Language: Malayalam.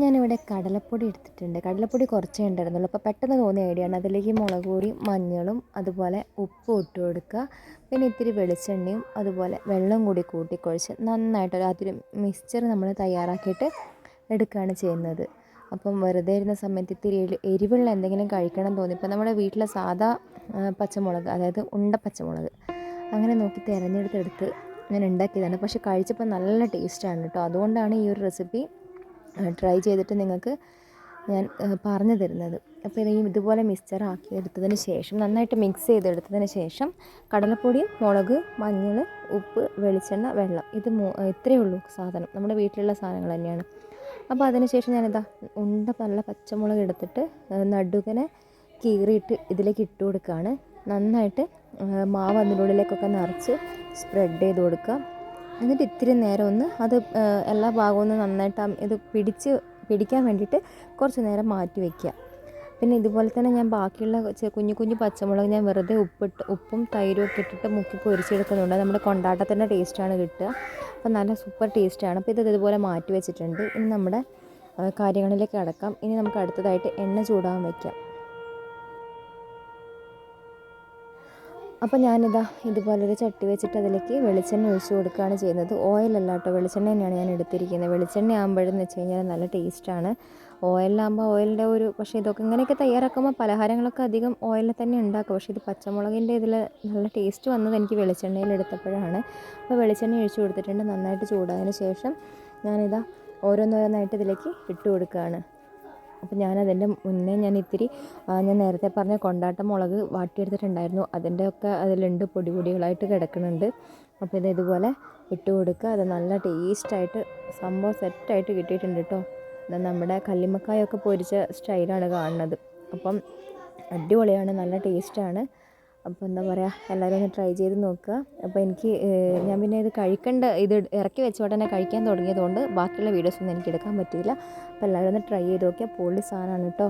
ഞാനിവിടെ കടലപ്പൊടി എടുത്തിട്ടുണ്ട്. കടലപ്പൊടി കുറച്ചേ ഉണ്ടായിരുന്നുള്ളൂ. അപ്പോൾ പെട്ടെന്ന് തോന്നിയ ഐഡിയ ആണ്. അതിലേക്ക് മുളക് പൊടി മഞ്ഞളും അതുപോലെ ഉപ്പും ഇട്ട് കൊടുക്കുക. പിന്നെ ഇത്തിരി വെളിച്ചെണ്ണയും അതുപോലെ വെള്ളം കൂടി കൂട്ടിക്കൊഴിച്ച് നന്നായിട്ട് അതിൽ മിക്സ്ചർ നമ്മൾ തയ്യാറാക്കിയിട്ട് എടുക്കുകയാണ് ചെയ്യുന്നത്. അപ്പം വെറുതെ ഇരുന്ന സമയത്ത് ഇത്തിരി എരിവുള്ള എന്തെങ്കിലും കഴിക്കണം തോന്നി. ഇപ്പം നമ്മുടെ വീട്ടിലെ സാധാ പച്ചമുളക് അതായത് ഉണ്ട പച്ചമുളക് അങ്ങനെ നോക്കി തിരഞ്ഞെടുത്തെടുത്ത് ഞാൻ ഉണ്ടാക്കിയതാണ്. പക്ഷേ കഴിച്ചപ്പോൾ നല്ല ടേസ്റ്റാണ് കേട്ടോ. അതുകൊണ്ടാണ് ഈ ഒരു റെസിപ്പി ട്രൈ ചെയ്തിട്ട് നിങ്ങൾക്ക് ഞാൻ പറഞ്ഞു തരുന്നത്. അപ്പോൾ ഇത് ഇതുപോലെ മിക്സ്ചർ ആക്കി എടുത്തതിന് ശേഷം നന്നായിട്ട് മിക്സ് ചെയ്തെടുത്തതിന് ശേഷം കടലപ്പൊടിയും മുളക് മഞ്ഞൾ ഉപ്പ് വെളിച്ചെണ്ണ വെള്ളം ഇത് മൂ ഇത്രയേ ഉള്ളൂ സാധനം. നമ്മുടെ വീട്ടിലുള്ള സാധനങ്ങൾ തന്നെയാണ്. അപ്പോൾ അതിനുശേഷം ഞാനിതാ ഉണ്ട നല്ല പച്ചമുളക് എടുത്തിട്ട് നടുകനെ കീറിയിട്ട് ഇതിലേക്ക് ഇട്ട് കൊടുക്കുകയാണ്. നന്നായിട്ട് മാവ് അതിന്റെ ഉള്ളിലേക്കൊക്കെ നിറച്ച് സ്പ്രെഡ് ചെയ്ത് കൊടുക്കുക. എന്നിട്ട് ഇത്തിരി നേരം ഒന്ന് അത് എല്ലാ ഭാഗവും ഒന്ന് നന്നായിട്ട് ഇത് പിടിച്ച് പിടിക്കാൻ വേണ്ടിയിട്ട് കുറച്ച് നേരം മാറ്റി വയ്ക്കുക പിന്നെ ഇതുപോലെ തന്നെ ഞാൻ ബാക്കിയുള്ള കുഞ്ഞു കുഞ്ഞു പച്ചമുളക് ഞാൻ വെറുതെ ഉപ്പിട്ട് ഉപ്പും തൈരും ഒക്കെ ഇട്ടിട്ട് മുക്കി പൊരിച്ചെടുക്കുന്നുണ്ട്. നമ്മുടെ കൊണ്ടാട്ടത്തിന്റെ ടേസ്റ്റാണ് കിട്ടുക. അപ്പോൾ നല്ല സൂപ്പർ ടേസ്റ്റാണ് അപ്പോൾ ഇത് ഇതുപോലെ മാറ്റി വെച്ചിട്ടുണ്ട്. ഇനി നമ്മുടെ കാര്യങ്ങളിലേക്ക് കടക്കാം. ഇനി നമുക്ക് അടുത്തതായിട്ട് എണ്ണ ചൂടാൻ വയ്ക്കാം അപ്പോൾ ഞാനിതാ ഇതുപോലൊരു ചട്ടി വെച്ചിട്ട് അതിലേക്ക് വെളിച്ചെണ്ണ ഒഴിച്ചു കൊടുക്കുകയാണ് ചെയ്യുന്നത്. ഓയിലല്ല കേട്ടോ വെളിച്ചെണ്ണ തന്നെയാണ് ഞാൻ എടുത്തിരിക്കുന്നത്. വെളിച്ചെണ്ണ ആകുമ്പോഴെന്ന് വെച്ച് കഴിഞ്ഞാൽ നല്ല ടേസ്റ്റാണ് ഓയിലാകുമ്പോൾ ഓയിലിന്റെ ഒരു പക്ഷേ ഇതൊക്കെ ഇങ്ങനെയൊക്കെ തയ്യാറാക്കുമ്പോൾ പലഹാരങ്ങളൊക്കെ അധികം ഓയിലിൽ തന്നെ ഉണ്ടാക്കും. പക്ഷേ ഇത് പച്ചമുളകിന്റെ ഇതിൽ നല്ല ടേസ്റ്റ് വന്നത് എനിക്ക് വെളിച്ചെണ്ണയിൽ എടുത്തപ്പോഴാണ്. അപ്പോൾ വെളിച്ചെണ്ണ ഒഴിച്ചു കൊടുത്തിട്ടുണ്ട് നന്നായിട്ട് ചൂടായതിന് ശേഷം ഞാനിതാ ഓരോന്നോരോന്നായിട്ട് ഇതിലേക്ക് ഇട്ട് കൊടുക്കുകയാണ്. അപ്പോൾ ഞാനതിന്റെ മുന്നേ ഞാൻ ഇത്തിരി ഞാൻ നേരത്തെ പറഞ്ഞ കൊണ്ടാട്ട മുളക് വാട്ടിയെടുത്തിട്ടുണ്ടായിരുന്നു. അതിന്റെ ഒക്കെ അതിലുണ്ട് പൊടി പൊടികളായിട്ട് കിടക്കുന്നുണ്ട്. അപ്പോൾ ഇത് ഇതുപോലെ ഇട്ട് കൊടുക്കുക. അത് നല്ല ടേസ്റ്റായിട്ട് സംഭവം സെറ്റായിട്ട് കിട്ടിയിട്ടുണ്ട് കേട്ടോ. ഇത് നമ്മുടെ കല്ലിമക്കായൊക്കെ പൊരിച്ച സ്റ്റൈലാണ് കാണുന്നത്. അപ്പം അടിപൊളിയാണ് നല്ല ടേസ്റ്റാണ്. അപ്പോൾ എന്താ പറയുക എല്ലാവരും ഒന്ന് ട്രൈ ചെയ്ത് നോക്കുക. അപ്പോൾ എനിക്ക് ഞാൻ പിന്നെ ഇത് കഴിക്കേണ്ട ഇത് ഇറക്കി വെച്ച ഉടനെ കഴിക്കാൻ തുടങ്ങിയതുകൊണ്ട് ബാക്കിയുള്ള വീഡിയോസൊന്നും എനിക്ക് എടുക്കാൻ പറ്റിയില്ല. അപ്പോൾ എല്ലാവരും ഒന്ന് ട്രൈ ചെയ്ത് നോക്കിയാൽ പൊളി സാധനമാണ് കേട്ടോ.